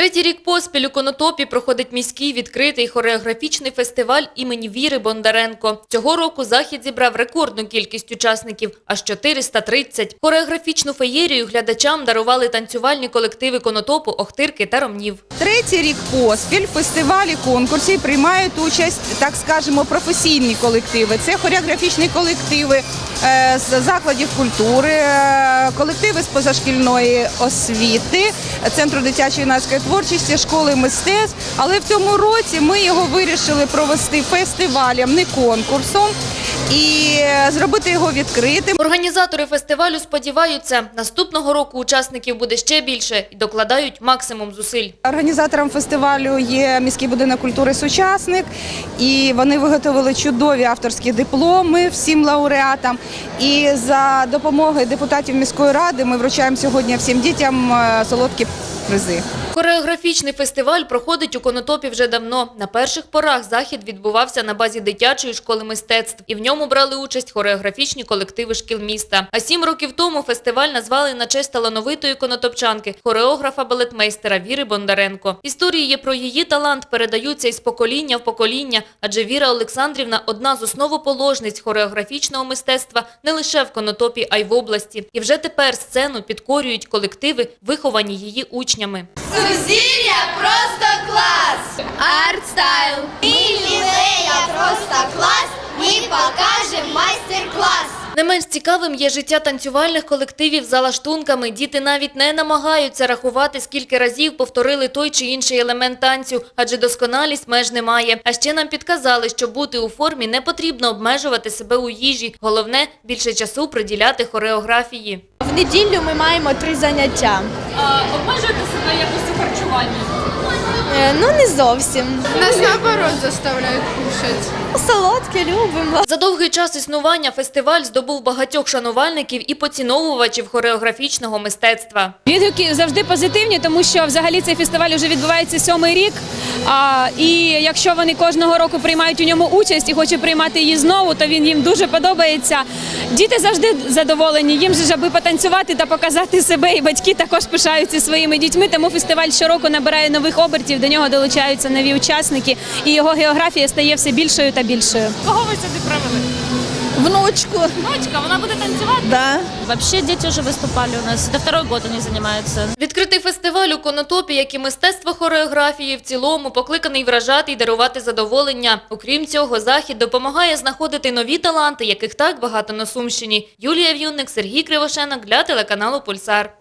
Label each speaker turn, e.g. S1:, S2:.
S1: Третій рік поспіль у Конотопі проходить міський відкритий хореографічний фестиваль імені Віри Бондаренко. Цього року захід зібрав рекордну кількість учасників – аж 430. Хореографічну феєрію глядачам дарували танцювальні колективи Конотопу, Охтирки та Ромнів.
S2: Третій рік поспіль фестивалі конкурсі приймають участь, так скажемо, професійні колективи. Це хореографічні колективи з закладів культури, е, колективи з позашкільної освіти, центру дитячої юнацької творчості, школи мистецтв. Але в цьому році ми його вирішили провести фестивалем, не конкурсом, і зробити його відкритим.
S1: Організатори фестивалю сподіваються, наступного року учасників буде ще більше і докладають максимум зусиль.
S2: Організатором фестивалю є міський будинок культури Сучасник, і вони виготовили чудові авторські дипломи всім лауреатам. І за допомогою депутатів міської ради ми вручаємо сьогодні всім дітям е, солодкі призи.
S1: Хореографічний фестиваль проходить у Конотопі вже давно. На перших порах захід відбувався на базі дитячої школи мистецтв, і в ньому брали участь хореографічні колективи шкіл міста. А сім років тому фестиваль назвали на честь талановитої конотопчанки, хореографа-балетмейстера Віри Бондаренко. Історії про її талант передаються із покоління в покоління, адже Віра Олександрівна одна з основоположниць хореографічного мистецтва не лише в Конотопі, а й в області. І вже тепер сцену підкорюють колективи, виховані її учнями.
S3: Сузір'я просто клас! Артстайл! Лілея просто клас! Ми покажемо майстер-клас!
S1: Не менш цікавим є життя танцювальних колективів за лаштунками. Діти навіть не намагаються рахувати, скільки разів повторили той чи інший елемент танцю, адже досконалість меж немає. А ще нам підказали, що бути у формі не потрібно обмежувати себе у їжі. Головне – більше часу приділяти хореографії.
S4: В неділю ми маємо три заняття.
S1: обмежуєте себе якось у харчуванні?
S4: Е, Ну не зовсім.
S5: Нас наоборот заставляют кушать.
S4: Солодке любимо.
S1: За довгий час існування фестиваль здобув багатьох шанувальників і поціновувачів хореографічного мистецтва.
S6: Відгуки завжди позитивні, тому що взагалі цей фестиваль вже відбувається сьомий рік. А, і якщо вони кожного року приймають у ньому участь і хочуть приймати її знову, то він їм дуже подобається. Діти завжди задоволені. Їм же ж аби потанцювати та показати себе, і батьки також пишаються своїми дітьми. Тому фестиваль щороку набирає нових обертів. До нього долучаються нові учасники, і його географія стає все більшою та більшою.
S7: Кого ви сюди привели?
S4: Внучку.
S7: Дочка, вона буде танцювати?
S4: Да.
S7: Вообще дети уже выступали у нас. Это второй год они занимаются.
S1: Відкритий фестиваль у Конотопі, як і мистецтво хореографії в цілому, покликаний вражати і дарувати задоволення. Окрім цього, захід допомагає знаходити нові таланти, яких так багато на Сумщині. Юлія В'юнник, Сергій Кривошенок для телеканалу Пульсар.